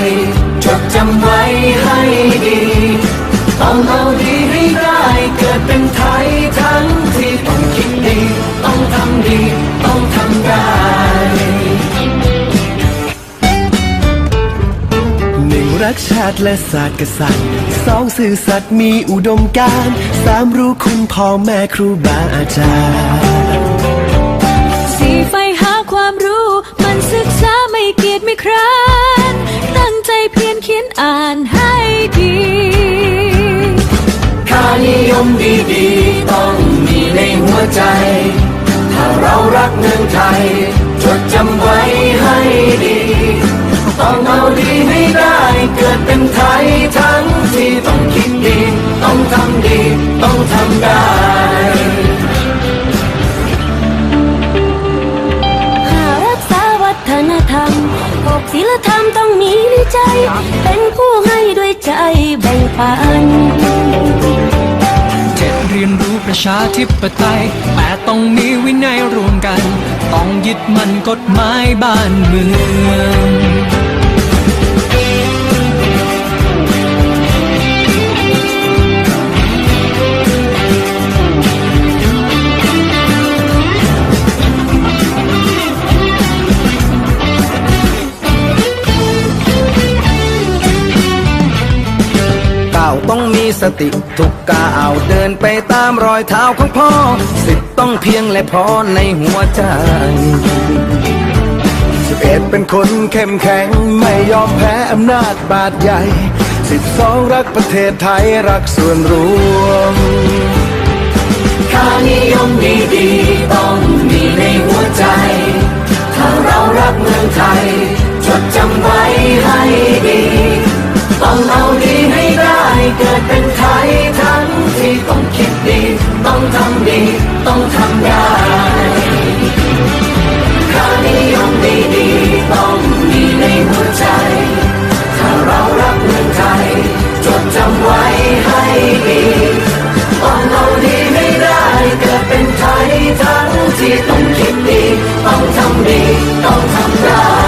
ย จดจำไว้ให้ดี ต้องเอาดีให้ได้เกิดเป็นไทยทั้งที่ต้องคิดดี ต้องทำดี ต้องทำได้หนึ่งรักชาติและศาสตร์กษัตริย์สองสื่อสัตย์มีอุดมการสามรู้คุณพ่อแม่ครูบาอาจารย์สี่ไฟหาความรู้ มันศึกษาไม่เกียจไม่คร้า อ่านให้ดีค่านิยมดีๆ ต้องมีในหัวใจ ถ้าเรารักเมืองไทย จดจำไว้ให้ดี ต้องเอาดีให้ได้เกิดเป็นไทยทั้งที่ต้องคิดดี ต้องทำดี ต้องทำได้หารักษาวัฒนธรรมพวกศีลธรรมต้องมีในใจันเจ็ดเรียนรู้ประชาธิปไตยแต่ต้องมีวินัยรวมกัน ต้องยึดมั่นกฎหมายบ้านเมือง ต้องมีสติทุกก้าวเดินไปตามรอยเท้าของพ่อ สิทธิ์ต้องเพียงและพอในหัวใจสิบเอ็ดเป็นคนเข้มแข็งไม่ยอมแพ้อำนาจบาดใหญ่สิบสองรักประเทศไทยรักส่วนรวมค่านิยมดี ต้องทำดีต้องทำได้ค่านิยมดีๆต้องมีในหัวใจ ถ้าเรารักเมืองไทย จดจำไว้ให้ดีต้องเอาดีไม่ได้เกิดเป็นไทยทั้งที่ต้องคิดดี ต้องทำดี ต้องทำได้